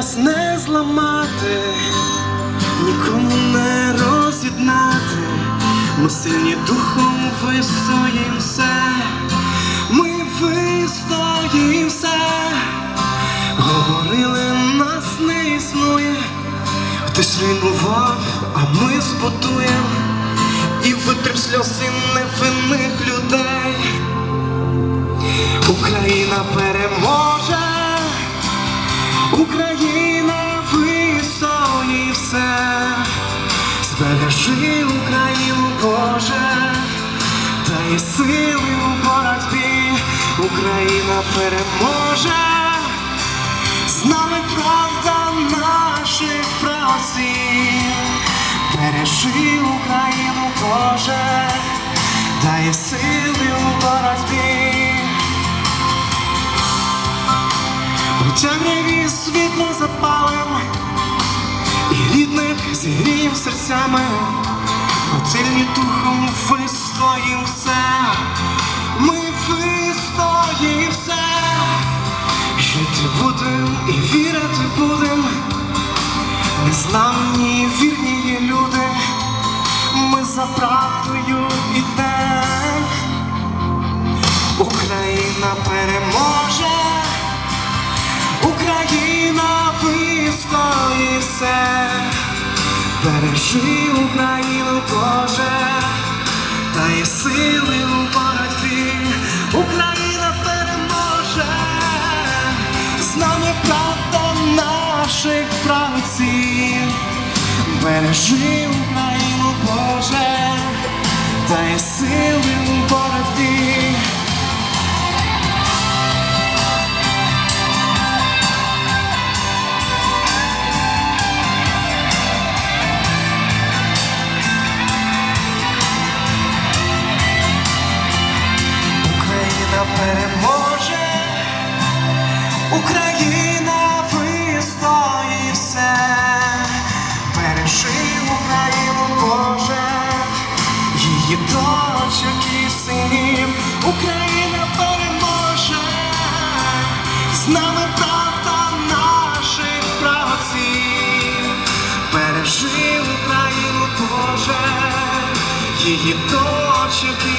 Нас не зламати, нікому не роз'єднати. Ми сильні духом вистоїм ми вистоїм. Говорили, нас не існує. Хтось руйнував, а ми збудуємо і витрим сльози Україна вистоїть все, збережи Україну, Боже, та є сили у боротьбі, Україна переможе, з нами правда наших просів, бережи Україну, Боже, є сили у боротьбі. У темряві світло запалим і рідних зігрієм серцями, у духом вистоїм все, ми вистоїм все, жити будем і вірити будем, незламні вірні є люди, ми за правдою бережи Україну, Боже, та є сили у боротьбі, Україна переможе, з нами правда наших правців, бережи переможе, Україна вистоїть все, бережи Україну, Боже, її дочок і синів, Україна переможе, з нами правда наших праців, бережи Україну, Боже, її дочок